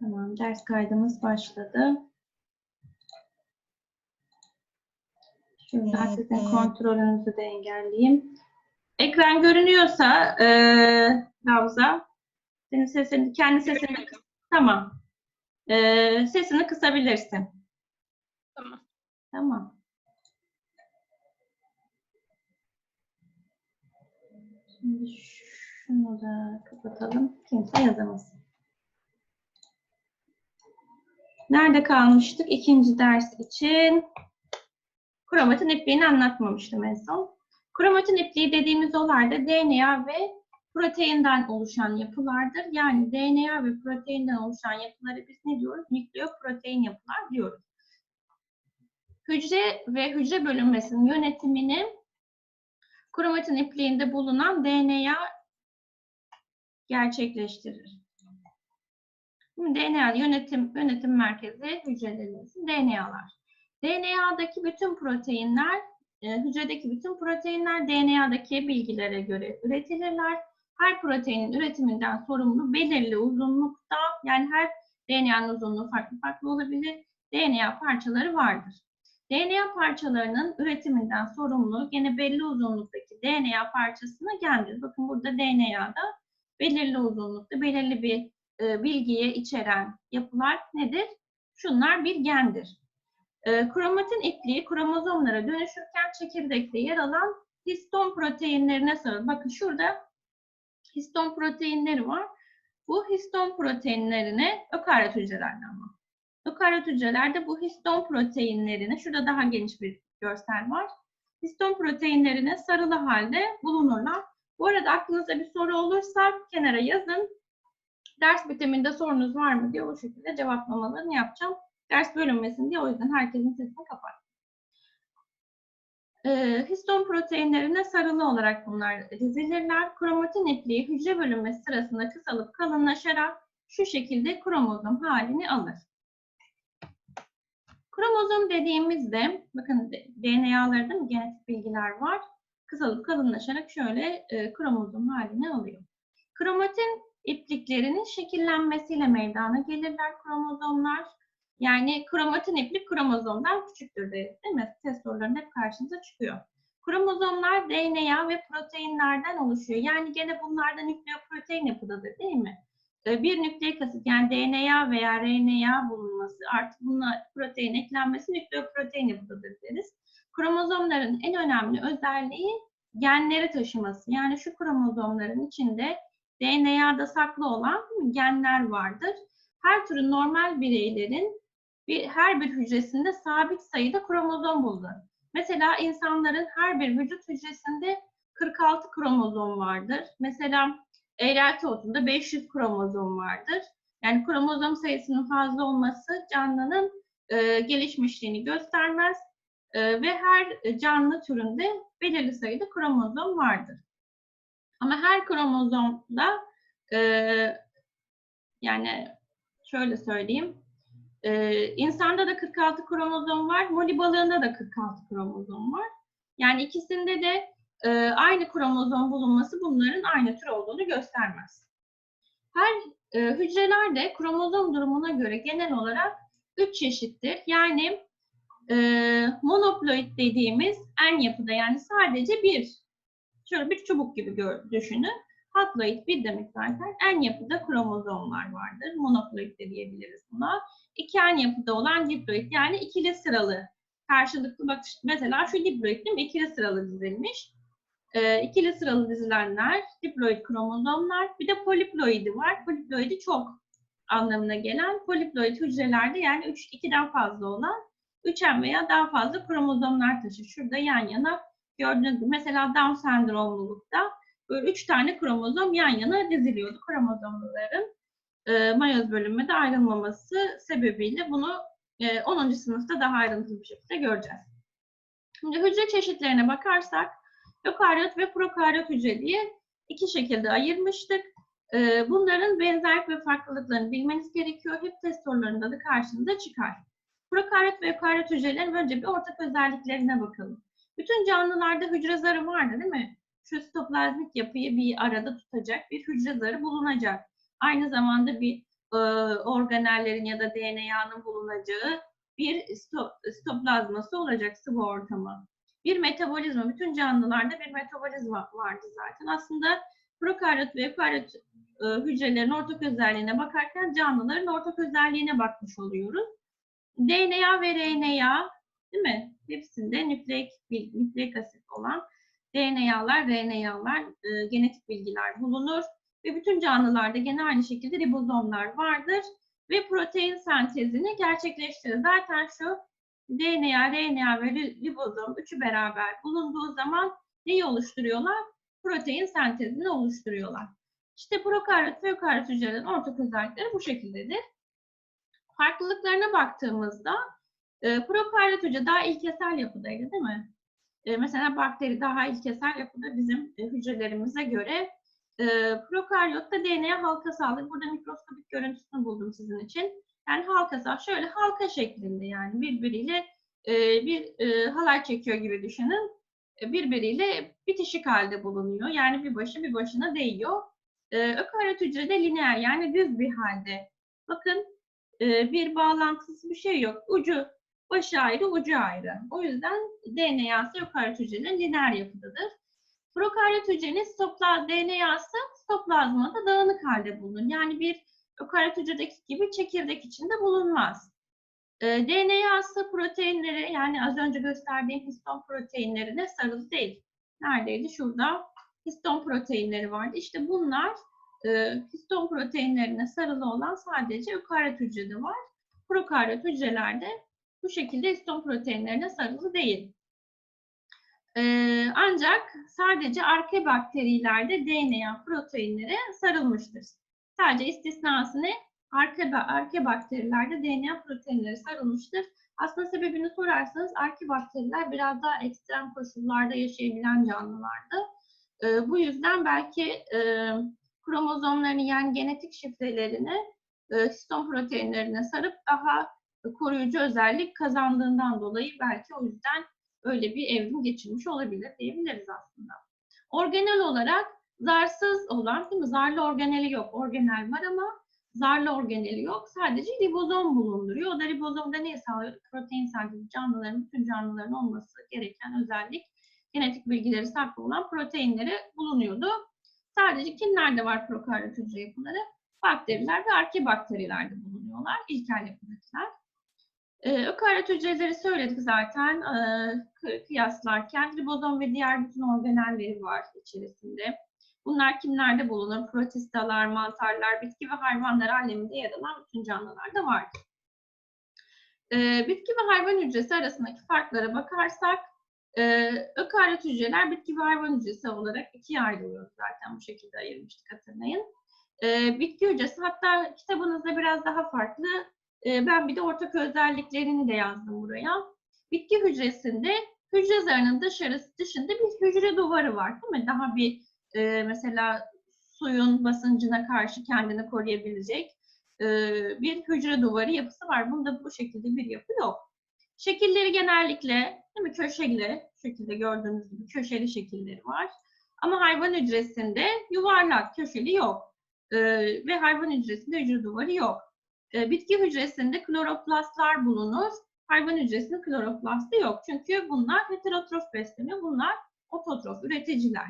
Tamam, ders kaydımız başladı. Şuradan sizin kontrolünüzü de engelleyeyim. Ekran görünüyorsa eee Ravza, senin sesini, kendi sesini. Tamam. Eee, sesini kısabilirsin. Tamam. Tamam. Şimdi şunu da kapatalım. Kimse yazamaz. Nerede kalmıştık? İkinci ders için kromatin ipliğini anlatmamıştım en son. Kromatin ipliği dediğimiz olay da DNA ve proteinden oluşan yapılardır. Yani DNA ve proteinden oluşan yapıları biz ne diyoruz? Nükleoprotein yapılar diyoruz. Hücre ve hücre bölünmesinin yönetimini kromatin ipliğinde bulunan DNA gerçekleştirir. DNA yönetim yönetim merkezi hücrelerimizin DNA'lar. DNA'daki bütün proteinler, e, hücredeki bütün proteinler DNA'daki bilgilere göre üretilirler. Her proteinin üretiminden sorumlu belirli uzunlukta, yani her DNA'nın uzunluğu farklı farklı olabilir, DNA parçaları vardır. DNA parçalarının üretiminden sorumlu gene belli uzunluktaki DNA parçasına gendir. Bakın burada DNA'da belirli uzunlukta, belirli bir e, bilgiye içeren yapılar nedir? Şunlar bir gendir. E, kromatin ipliği kromozomlara dönüşürken çekirdekte yer alan histon proteinlerine sarılır. Bakın şurada histon proteinleri var. Bu histon proteinlerine ökaryot hücrelerden ama. Ökaryot hücrelerde bu histon proteinlerine, şurada daha geniş bir görsel var. Histon proteinlerine sarılı halde bulunurlar. Bu arada aklınızda bir soru olursa kenara yazın. Ders bitiminde sorunuz var mı diye o şekilde cevaplamalarını yapacağım. Ders bölünmesin diye o yüzden herkesin sesini kapat. Ee, histon proteinlerine sarılı olarak bunlar dizilirler. Kromatin ipliği hücre bölünmesi sırasında kısalıp kalınlaşarak şu şekilde kromozom halini alır. Kromozom dediğimizde, bakın DNA'larda mı genetik bilgiler var. Kısalıp kalınlaşarak şöyle e, kromozom halini alıyor. Kromatin ipliklerinin şekillenmesiyle meydana gelirler kromozomlar. Yani kromatin iplik kromozomdan küçüktür deriz değil mi? Test sorularında hep karşınıza çıkıyor. Kromozomlar DNA ve proteinlerden oluşuyor. Yani gene bunlardan nükleoprotein yapıdadır değil mi? Bir nükleik asit yani DNA veya RNA bulunması artı buna protein eklenmesi nükleoprotein yapıdadır deriz. Kromozomların en önemli özelliği genleri taşıması. Yani şu kromozomların içinde DNA'da saklı olan genler vardır. Her türlü normal bireylerin bir, her bir hücresinde sabit sayıda kromozom bulunur. Mesela insanların her bir vücut hücresinde 46 kromozom vardır. Mesela otunda 500 kromozom vardır. Yani kromozom sayısının fazla olması canlının e, gelişmişliğini göstermez e, ve her canlı türünde belirli sayıda kromozom vardır. Ama her kromozomda e, yani şöyle söyleyeyim. E, insanda da 46 kromozom var. Moli balığında da 46 kromozom var. Yani ikisinde de e, aynı kromozom bulunması bunların aynı tür olduğunu göstermez. Her e, hücrelerde kromozom durumuna göre genel olarak 3 çeşittir. Yani e, monoploid dediğimiz en yapıda yani sadece bir şöyle bir çubuk gibi gör, düşünün. Haploid bir demek zaten. En yapıda kromozomlar vardır. Monoploid de diyebiliriz buna. İki en yapıda olan diploid yani ikili sıralı karşılıklı bak mesela şu diploid değil mi? İkili sıralı dizilmiş. Ee, ikili sıralı dizilenler diploid kromozomlar. Bir de poliploidi var. Poliploidi çok anlamına gelen poliploid hücrelerde yani 3 2'den fazla olan 3'en veya daha fazla kromozomlar taşır. Şurada yan yana gördüğünüz gibi mesela Down sendromlulukta böyle üç tane kromozom yan yana diziliyordu. Kromozomların e, mayoz bölünmede ayrılmaması sebebiyle bunu e, 10. sınıfta daha ayrıntılı bir şekilde göreceğiz. Şimdi hücre çeşitlerine bakarsak ökaryot ve prokaryot hücre diye iki şekilde ayırmıştık. E, bunların benzerlik ve farklılıklarını bilmeniz gerekiyor. Hep test sorularında da karşınıza çıkar. Prokaryot ve ökaryot hücrelerin önce bir ortak özelliklerine bakalım. Bütün canlılarda hücre zarı vardı değil mi? Şu sitoplazmik yapıyı bir arada tutacak bir hücre zarı bulunacak. Aynı zamanda bir e, organellerin ya da DNA'nın bulunacağı bir sto- stoplazması olacak sıvı ortamı. Bir metabolizma, bütün canlılarda bir metabolizma vardı zaten. Aslında prokaryot ve eukaryot e, hücrelerin ortak özelliğine bakarken canlıların ortak özelliğine bakmış oluyoruz. DNA ve RNA değil mi? Hepsinde nükleik, nükleik asit olan DNA'lar, RNA'lar, e, genetik bilgiler bulunur. Ve bütün canlılarda gene aynı şekilde ribozomlar vardır. Ve protein sentezini gerçekleştirir. Zaten şu DNA, RNA ve ri- ribozom üçü beraber bulunduğu zaman neyi oluşturuyorlar? Protein sentezini oluşturuyorlar. İşte prokaryot ve eukaryot hücrelerin ortak özellikleri bu şekildedir. Farklılıklarına baktığımızda e, prokaryot hücre daha ilkesel yapıdaydı değil mi? E, mesela bakteri daha ilkesel yapıda bizim e, hücrelerimize göre. E, prokaryotta DNA halkasaldır. Burada mikroskopik görüntüsünü buldum sizin için. Yani halkasal şöyle halka şeklinde yani birbiriyle e, bir e, halay çekiyor gibi düşünün. E, birbiriyle bitişik halde bulunuyor. Yani bir başı bir başına değiyor. E, ökaryot hücrede lineer yani düz bir halde. Bakın e, bir bağlantısı bir şey yok. Ucu başı ayrı, ucu ayrı. O yüzden DNA'sı ökaryot hücrenin lineer yapıdadır. Prokaryot hücrenin stopla, DNA'sı stoplazmada dağınık halde bulunur. Yani bir ökaryot hücredeki gibi çekirdek içinde bulunmaz. E, DNA'sı proteinleri yani az önce gösterdiğim histon proteinlerine sarılı değil. Neredeydi? Şurada histon proteinleri vardı. İşte bunlar e, histon proteinlerine sarılı olan sadece ökaryot hücrede var. Prokaryot hücrelerde bu şekilde histon proteinlerine sarılı değil. Ee, ancak sadece arke bakterilerde DNA proteinlere sarılmıştır. Sadece istisnası ne? Arke, ba- arke bakterilerde DNA proteinleri sarılmıştır. Aslında sebebini sorarsanız arke bakteriler biraz daha ekstrem koşullarda yaşayabilen canlılardı. Ee, bu yüzden belki e, kromozomlarını yani genetik şifrelerini e, histon proteinlerine sarıp daha koruyucu özellik kazandığından dolayı belki o yüzden öyle bir evrim geçirmiş olabilir diyebiliriz aslında. Organel olarak zarsız olan, değil mi? Zarlı organeli yok. Organel var ama zarlı organeli yok. Sadece ribozom bulunduruyor. O da ribozomda neyi sağlıyor? Protein sentezi canlıların, bütün canlıların olması gereken özellik genetik bilgileri saklı olan proteinleri bulunuyordu. Sadece kimlerde var prokaryot hücre yapıları? Bakteriler ve arkebakterilerde bulunuyorlar. İlkel yapıdakiler. Ee, ökaryot hücreleri söyledik zaten kı- kıyaslarken. Ribozom ve diğer bütün organelleri var içerisinde. Bunlar kimlerde bulunur? Protistalar, mantarlar, bitki ve hayvanlar aleminde yer alan bütün canlılarda vardır. Ee, bitki ve hayvan hücresi arasındaki farklara bakarsak, e, ökaryot hücreler bitki ve hayvan hücresi olarak ikiye ayrılıyor zaten bu şekilde ayırmıştık hatırlayın. Ee, bitki hücresi hatta kitabınızda biraz daha farklı. Ee, ben bir de ortak özelliklerini de yazdım buraya. Bitki hücresinde hücre zarının dışarısı dışında bir hücre duvarı var değil mi? Daha bir e, mesela suyun basıncına karşı kendini koruyabilecek e, bir hücre duvarı yapısı var. Bunda bu şekilde bir yapı yok. Şekilleri genellikle değil mi köşeli, şekilde gördüğünüz gibi köşeli şekilleri var. Ama hayvan hücresinde yuvarlak, köşeli yok. E, ve hayvan hücresinde hücre duvarı yok. E, bitki hücresinde kloroplastlar bulunur. Hayvan hücresinde kloroplastı yok. Çünkü bunlar heterotrof besleniyor. Bunlar ototrof, üreticiler.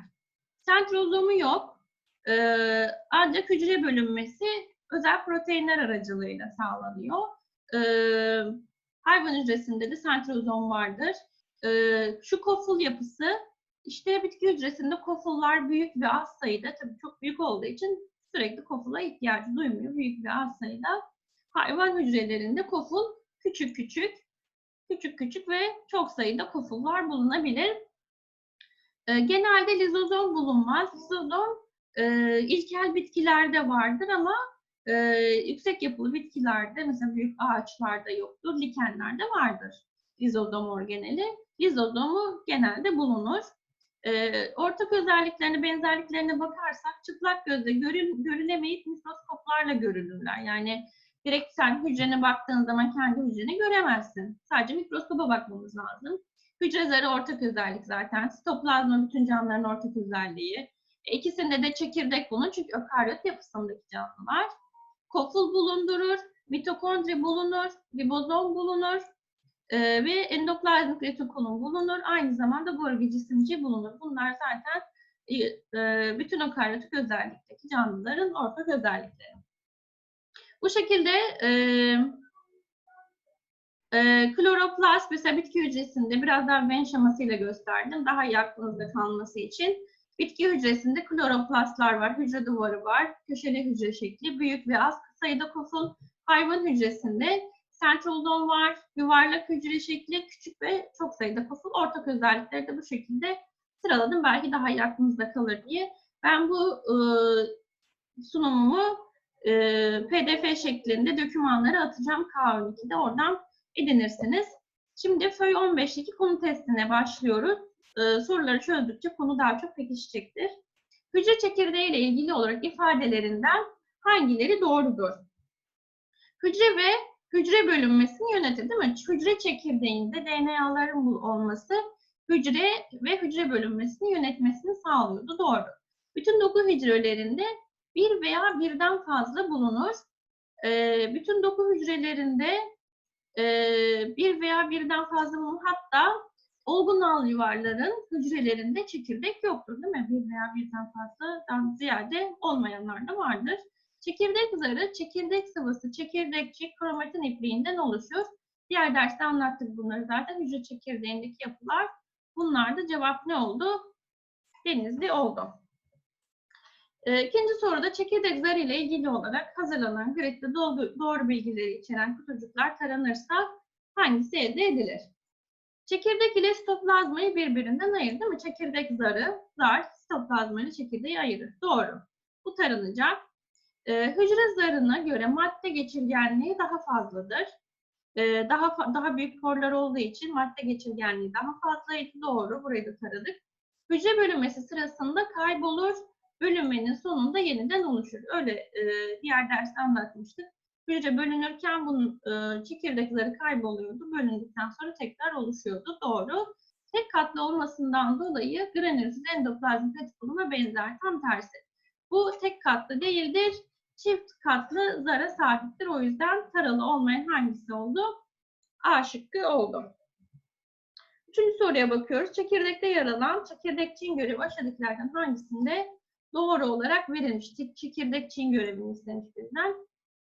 Sentrozomu yok. Ee, ancak hücre bölünmesi özel proteinler aracılığıyla sağlanıyor. Ee, hayvan hücresinde de sentrozom vardır. Şu koful yapısı, işte bitki hücresinde kofullar büyük ve az sayıda, tabii çok büyük olduğu için sürekli kofula ihtiyacı duymuyor. Büyük ve az sayıda. Hayvan hücrelerinde koful küçük küçük, küçük küçük ve çok sayıda kofullar bulunabilir. E, genelde lizozom bulunmaz. Lizozom e, ilkel bitkilerde vardır ama e, yüksek yapılı bitkilerde mesela büyük ağaçlarda yoktur. Likenlerde vardır lizozom organeli. Lizozomu genelde bulunur. E, ortak özelliklerine, benzerliklerine bakarsak çıplak gözle görün, görülemeyip mikroskoplarla görülürler. Yani direkt sen hücrene baktığın zaman kendi hücreni göremezsin. Sadece mikroskopa bakmamız lazım. Hücre zarı ortak özellik zaten. Sitoplazma bütün canlıların ortak özelliği. E, İkisinde de çekirdek bulunur çünkü ökaryot yapısındaki canlılar. Koful bulundurur, mitokondri bulunur, ribozom bulunur e, ve endoplazmik retikulum bulunur. Aynı zamanda Golgi cisimci bulunur. Bunlar zaten e, e, bütün okaryotik özellikteki canlıların ortak özellikleri. Bu şekilde e, e, kloroplast mesela bitki hücresinde biraz daha Venn şemasıyla gösterdim. Daha iyi aklınızda kalması için. Bitki hücresinde kloroplastlar var, hücre duvarı var, köşeli hücre şekli, büyük ve az sayıda koful. Hayvan hücresinde sentrozom var, yuvarlak hücre şekli, küçük ve çok sayıda koful. Ortak özellikleri de bu şekilde sıraladım. Belki daha iyi aklınızda kalır diye. Ben bu e, sunumumu PDF şeklinde dokümanları atacağım K12'de. Oradan edinirsiniz. Şimdi FÖY 15'teki konu testine başlıyoruz. Ee, soruları çözdükçe konu daha çok pekişecektir. Hücre çekirdeği ile ilgili olarak ifadelerinden hangileri doğrudur? Hücre ve hücre bölünmesini yönetir değil mi? Hücre çekirdeğinde DNA'ların olması hücre ve hücre bölünmesini yönetmesini sağlıyordu. Doğru. Bütün doku hücrelerinde bir veya birden fazla bulunur. Ee, bütün doku hücrelerinde e, bir veya birden fazla bulunur. Hatta olgun al yuvarların hücrelerinde çekirdek yoktur değil mi? Bir veya birden fazladan ziyade olmayanlar da vardır. Çekirdek zarı, çekirdek sıvısı, çekirdekçik, kromatin ipliğinden oluşur. Diğer derste anlattık bunları zaten. Hücre çekirdeğindeki yapılar. Bunlar da cevap ne oldu? Denizli oldu. Ee, ikinci soruda çekirdek zarı ile ilgili olarak hazırlanan gridde doğru, doğru bilgileri içeren kutucuklar taranırsa hangisi elde edilir? Çekirdek ile sitoplazmayı birbirinden değil mi? Çekirdek zarı, zar, sitoplazma ile çekirdeği ayırır. Doğru. Bu taranacak. Ee, hücre zarına göre madde geçirgenliği daha fazladır. Ee, daha daha büyük porlar olduğu için madde geçirgenliği daha fazlaydı. Doğru. Burayı da taradık. Hücre bölünmesi sırasında kaybolur. Bölünmenin sonunda yeniden oluşur. Öyle e, diğer derste anlatmıştık. Hücre bölünürken bunun e, çekirdekleri kayboluyordu. Bölündükten sonra tekrar oluşuyordu. Doğru. Tek katlı olmasından dolayı granülsüz endoplazmik retikuluma benzer. Tam tersi. Bu tek katlı değildir. Çift katlı zara sahiptir. O yüzden taralı olmayan hangisi oldu? A şıkkı oldu. Üçüncü soruya bakıyoruz. Çekirdekte yer alan çekirdekçiğin görevi aşağıdakilerden hangisinde doğru olarak verilmiş? Çekirdekçiğin görevini istemiş bizden.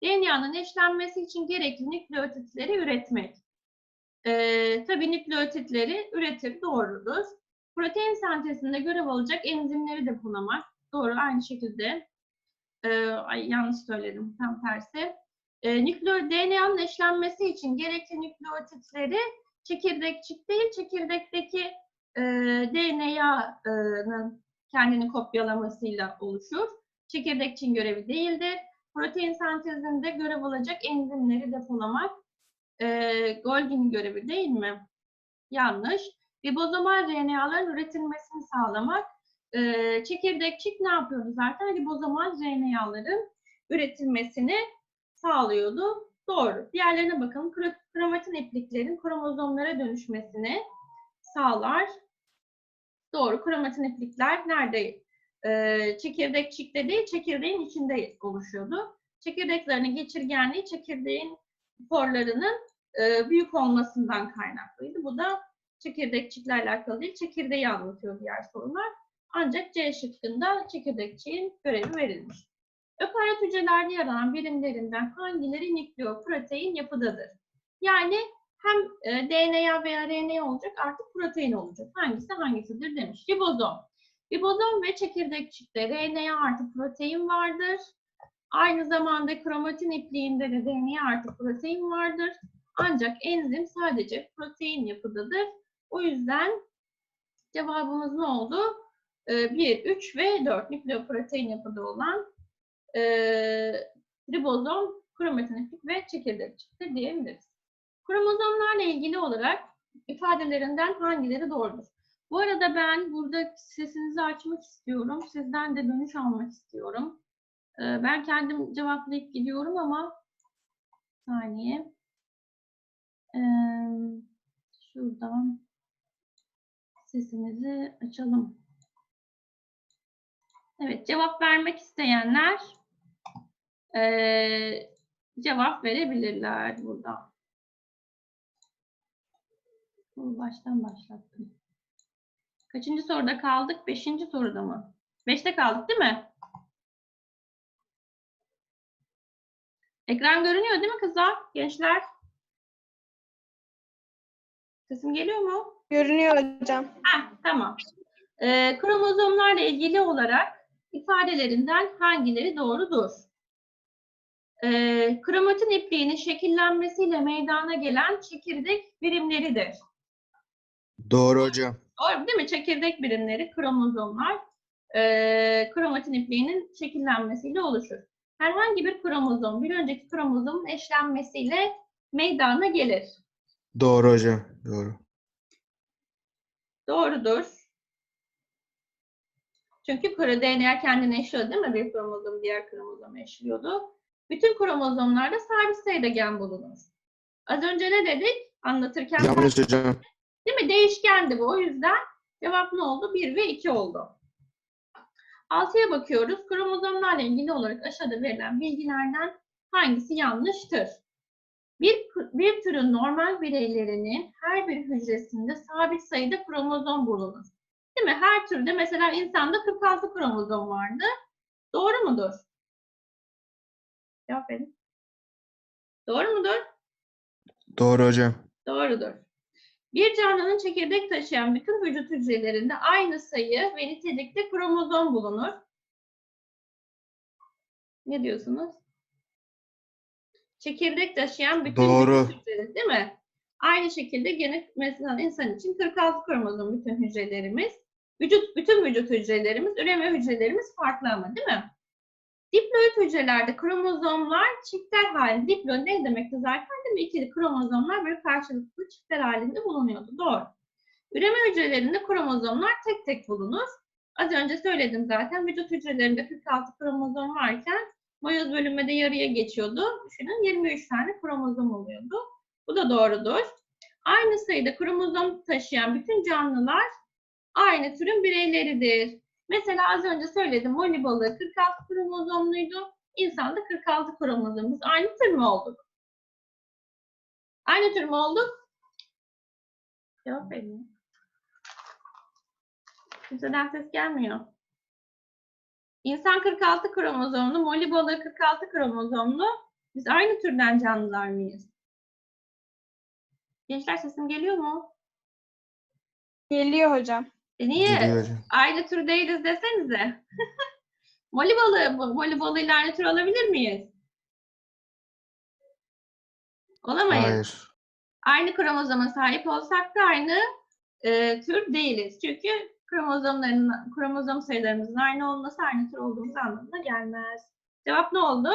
DNA'nın eşlenmesi için gerekli nükleotitleri üretmek. Ee, tabii nükleotitleri üretir, doğrudur. Protein sentezinde görev alacak enzimleri depolamak. Doğru, aynı şekilde. Ee, ay, yanlış söyledim, tam tersi. Ee, nükleo, DNA'nın eşlenmesi için gerekli nükleotitleri çekirdekçik değil, çekirdekteki e, DNA'nın kendini kopyalamasıyla oluşur. Çekirdekçiğin görevi değildir protein sentezinde görev alacak enzimleri depolamak e, Golgi'nin görevi değil mi? Yanlış. Ribozomal RNA'ların üretilmesini sağlamak. E, çekirdekçik ne yapıyordu zaten? Ribozomal RNA'ların üretilmesini sağlıyordu. Doğru. Diğerlerine bakalım. Kromatin ipliklerin kromozomlara dönüşmesini sağlar. Doğru. Kromatin iplikler nerede e, çekirdekçikte değil, çekirdeğin içinde oluşuyordu. Çekirdek zarının geçirgenliği çekirdeğin porlarının e, büyük olmasından kaynaklıydı. Bu da çekirdekçikle alakalı değil, çekirdeği anlatıyor diğer sorular. Ancak C şıkkında çekirdekçiğin görevi verilmiş. Ökaryot hücrelerde yer alan birimlerinden hangileri nükleoprotein yapıdadır? Yani hem e, DNA veya RNA olacak artık protein olacak. Hangisi hangisidir demiş. Ribozom. Ribozom ve çekirdekçikte RNA artı protein vardır. Aynı zamanda kromatin ipliğinde de DNA artı protein vardır. Ancak enzim sadece protein yapıdadır. O yüzden cevabımız ne oldu? 1, ee, 3 ve 4 nükleoprotein yapıda olan e, ribozom, kromatin iplik ve çekirdekçiktir diyebiliriz. Kromozomlarla ilgili olarak ifadelerinden hangileri doğrudur? Bu arada ben burada sesinizi açmak istiyorum. Sizden de dönüş almak istiyorum. Ee, ben kendim cevaplayıp gidiyorum ama saniye. Ee, şuradan sesinizi açalım. Evet, cevap vermek isteyenler cevap verebilirler burada. Bunu baştan başlattım. Kaçıncı soruda kaldık? Beşinci soruda mı? Beşte kaldık değil mi? Ekran görünüyor değil mi kızlar? Gençler? Sesim geliyor mu? Görünüyor hocam. Heh, tamam. Ee, kromozomlarla ilgili olarak ifadelerinden hangileri doğrudur? Ee, kromatin ipliğinin şekillenmesiyle meydana gelen çekirdek birimleridir. Doğru hocam. Doğru değil mi? Çekirdek birimleri, kromozomlar, ee, kromatin ipliğinin şekillenmesiyle oluşur. Herhangi bir kromozom, bir önceki kromozomun eşlenmesiyle meydana gelir. Doğru hocam. Doğru. Doğrudur. Çünkü DNA kendini eşliyor değil mi? Bir kromozom diğer kromozomu eşliyordu. Bütün kromozomlarda sabit sayıda gen bulunur. Az önce ne dedik? Anlatırken Yanlış hocam. Değil mi? Değişkendi bu. O yüzden cevap ne oldu? 1 ve 2 oldu. 6'ya bakıyoruz. Kromozomlarla ilgili olarak aşağıda verilen bilgilerden hangisi yanlıştır? Bir, bir türün normal bireylerinin her bir hücresinde sabit sayıda kromozom bulunur. Değil mi? Her türde mesela insanda 46 kromozom vardı. Doğru mudur? Cevap verin. Doğru mudur? Doğru hocam. Doğrudur. Bir canlının çekirdek taşıyan bütün vücut hücrelerinde aynı sayı ve nitelikte kromozom bulunur. Ne diyorsunuz? Çekirdek taşıyan bütün Doğru. vücut hücreleri değil mi? Aynı şekilde gene mesela insan için 46 kromozom bütün hücrelerimiz. Vücut, bütün vücut hücrelerimiz, üreme hücrelerimiz farklı ama değil mi? Diploid hücrelerde kromozomlar çiftler halinde. Diploid ne demekti zaten? Değil mi? İkili kromozomlar böyle karşılıklı çiftler halinde bulunuyordu. Doğru. Üreme hücrelerinde kromozomlar tek tek bulunur. Az önce söyledim zaten. Vücut hücrelerinde 46 kromozom varken mayoz bölünmede yarıya geçiyordu. Düşünün 23 tane kromozom oluyordu. Bu da doğrudur. Aynı sayıda kromozom taşıyan bütün canlılar aynı türün bireyleridir. Mesela az önce söyledim Molly balığı 46 kromozomluydu. İnsanda 46 kromozom. Biz aynı tür mü olduk? Aynı tür mü olduk? Cevap verin. Kimseden ses gelmiyor. İnsan 46 kromozomlu, balığı 46 kromozomlu. Biz aynı türden canlılar mıyız? Gençler sesim geliyor mu? Geliyor hocam. E niye? Aynı tür değiliz desenize. Molly balığı, Molly balığıyla aynı tür olabilir miyiz? Olamayız. Hayır. Aynı kromozoma sahip olsak da aynı e, tür değiliz. Çünkü kromozomların, kromozom sayılarımızın aynı olması aynı tür olduğumuz anlamına gelmez. Cevap ne oldu?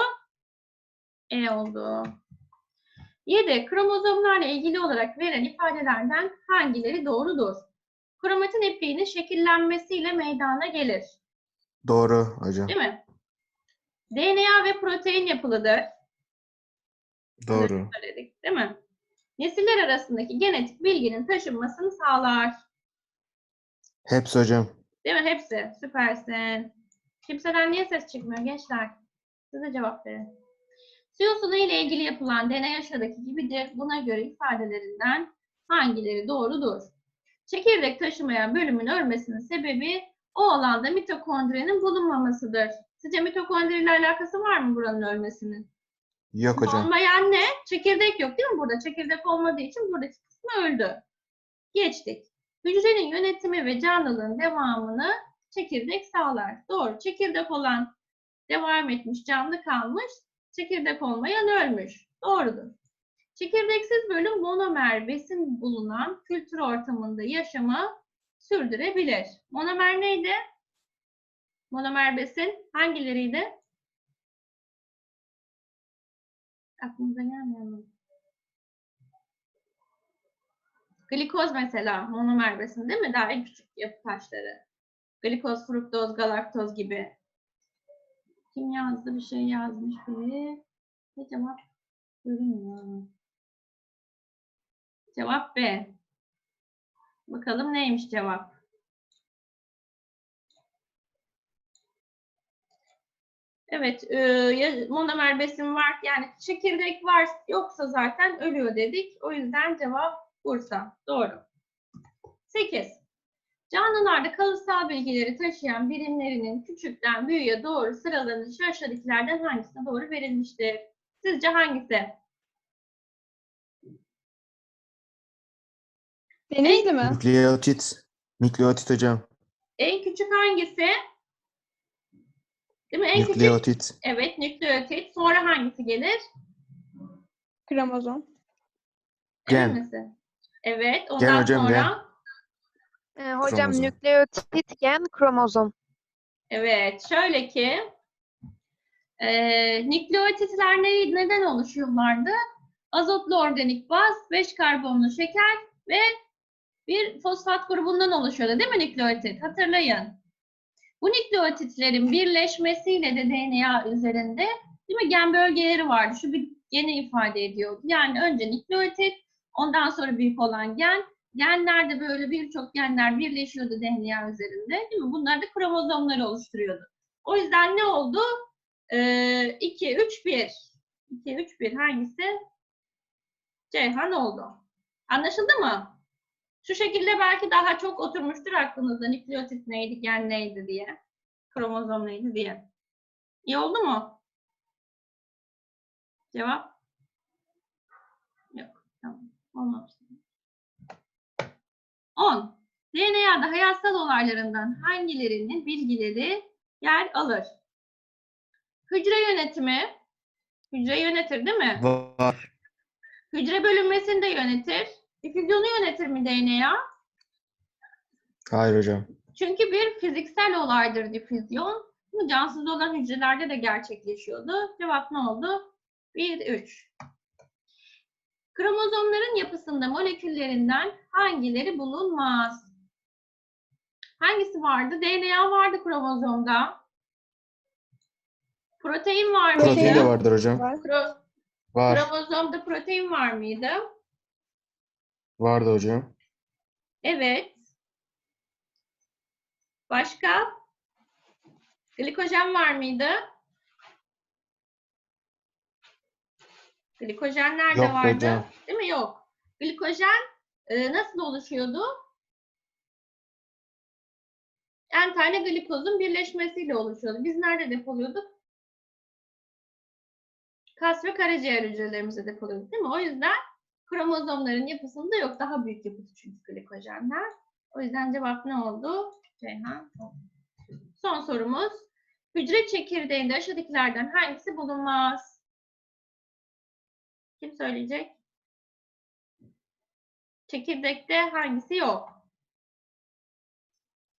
E oldu. 7. Kromozomlarla ilgili olarak verilen ifadelerden hangileri doğrudur? Kromatin ipliğinin şekillenmesiyle meydana gelir. Doğru hocam. Değil mi? DNA ve protein yapılıdır. Doğru. Söyledik, değil mi? Nesiller arasındaki genetik bilginin taşınmasını sağlar. Hepsi hocam. Değil mi? Hepsi. Süpersin. Kimseden niye ses çıkmıyor gençler? Siz de cevap verin. Su yosunu ile ilgili yapılan deney aşağıdaki gibidir. Buna göre ifadelerinden hangileri doğrudur? Çekirdek taşımayan bölümün ölmesinin sebebi o alanda mitokondrinin bulunmamasıdır. Sizce mitokondriyle alakası var mı buranın ölmesinin? Yok hocam. Olmayan ne? Çekirdek yok değil mi burada? Çekirdek olmadığı için buradaki kısmı öldü. Geçtik. Hücrenin yönetimi ve canlılığın devamını çekirdek sağlar. Doğru. Çekirdek olan devam etmiş, canlı kalmış. Çekirdek olmayan ölmüş. Doğrudur. Çekirdeksiz bölüm monomer besin bulunan kültür ortamında yaşamı sürdürebilir. Monomer neydi? Monomer besin hangileriydi? Aklınıza gelmiyor mu? Glikoz mesela monomer besin değil mi? Daha en küçük yapı taşları. Glikoz, fruktoz, galaktoz gibi. Kim yazdı? Bir şey yazmış biri. Ne cevap? Görünmüyor. Cevap B. Bakalım neymiş cevap? Evet, e, monomer besin var yani çekirdek var yoksa zaten ölüyor dedik. O yüzden cevap Bursa. Doğru. 8. Canlılarda kalıtsal bilgileri taşıyan birimlerinin küçükten büyüğe doğru sıralanışı aşağıdakilerden hangisine doğru verilmiştir? Sizce hangisi? Denizli mi? Nükleotit. Nükleotit hocam. En küçük hangisi? Değil mi? En küçük. Nükleotit. Evet, nükleotit. Sonra hangisi gelir? Kromozom. Emin Gen. misin? Evet, ondan hocam, sonra. Ee, hocam Kromozom. nükleotit gen kromozom. Evet, şöyle ki eee nükleotitler ne, neden oluşuyorlardı? Azotlu organik baz, 5 karbonlu şeker ve bir fosfat grubundan oluşuyordu değil mi nükleotit? Hatırlayın. Bu nükleotitlerin birleşmesiyle de DNA üzerinde değil mi gen bölgeleri vardı. Şu bir geni ifade ediyordu. Yani önce nükleotit, ondan sonra büyük olan gen, genlerde böyle birçok genler birleşiyordu DNA üzerinde. Değil mi? Bunlar da kromozomları oluşturuyordu. O yüzden ne oldu? Ee, 2, 3, 1. 2, 3, 1 hangisi? Ceyhan oldu. Anlaşıldı mı? Şu şekilde belki daha çok oturmuştur aklınızda nükleotit neydi, gen neydi diye. Kromozom neydi diye. İyi oldu mu? Cevap? Yok. Tamam. Olmamış. 10. DNA'da hayatsal olaylarından hangilerinin bilgileri yer alır? Hücre yönetimi, hücre yönetir değil mi? Var. Hücre bölünmesini de yönetir. Difüzyonu yönetir mi DNA? Hayır hocam. Çünkü bir fiziksel olaydır difüzyon. Bu cansız olan hücrelerde de gerçekleşiyordu. Cevap ne oldu? 1, 3. Kromozomların yapısında moleküllerinden hangileri bulunmaz? Hangisi vardı? DNA vardı kromozomda. Protein var mıydı? Protein de vardır hocam. Var. Kro- Var. kromozomda protein var mıydı? Vardı hocam. Evet. Başka? Glikojen var mıydı? Glikojen nerede Yok vardı? hocam. Değil mi? Yok. Glikojen e, nasıl oluşuyordu? En tane glikozun birleşmesiyle oluşuyordu. Biz nerede depoluyorduk? Kas ve karaciğer hücrelerimizde depoluyorduk değil mi? O yüzden kromozomların yapısında yok. Daha büyük yapısı çünkü glikojenler. O yüzden cevap ne oldu? Ceyhan. Son sorumuz. Hücre çekirdeğinde aşağıdakilerden hangisi bulunmaz? Kim söyleyecek? Çekirdekte hangisi yok?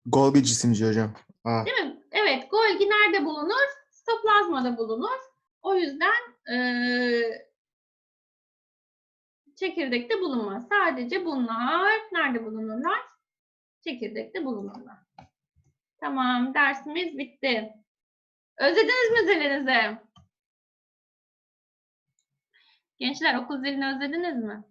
Golgi cisimci hocam. A. Değil mi? Evet, Golgi nerede bulunur? Sitoplazmada bulunur. O yüzden eee, çekirdekte bulunmaz. Sadece bunlar nerede bulunurlar? Çekirdekte bulunurlar. Tamam, dersimiz bitti. Özlediniz mi zilinizi? Gençler okul zilini özlediniz mi?